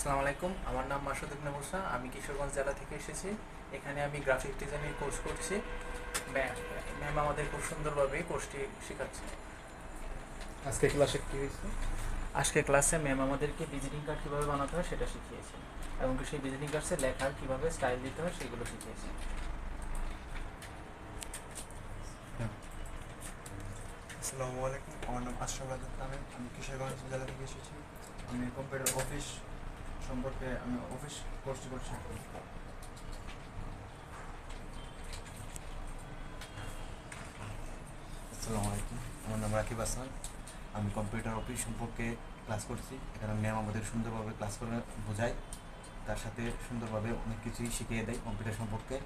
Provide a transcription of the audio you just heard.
আসসালামু আলাইকুম আমার নাম মাসুদ ইবনে মুসা আমি কিশোরগঞ্জ জেলা থেকে এসেছি। এখানে আমি গ্রাফিক ডিজাইনের কোর্স করছি। ম্যা- ম্যাম আমাদের খুব সুন্দরভাবে কোর্সটি শেখাচ্ছে। আজকে ক্লাসে কি হয়েছে? আজকে ক্লাসে ম্যাম আমাদেরকে ভিজিটিং কার্ড কীভাবে বানাতে হয় সেটা শিখিয়েছে। এবং সেই ভিজিটিং কার্ডসে লেখার কীভাবে স্টাইল দিতে হয় সেগুলো শিখিয়েছে। আসসালামু আলাইকুম আমার নাম আশরাফ আমি কিশোরগঞ্জ জেলা থেকে এসেছি। আমি কম্পিউটার অফিস সম্পর্কে আমি অফিস করছি করছি। আসসালামু আলাইকুম। আমার নাম রাকিব হাসান। আমি কম্পিউটার অফিস সম্পর্কে ক্লাস করছি। এখানে ম্যাম আমাদের সুন্দরভাবে ক্লাস করে বোঝায়। তার সাথে সুন্দরভাবে অনেক কিছুই শিখিয়ে দেয় কম্পিউটার সম্পর্কে।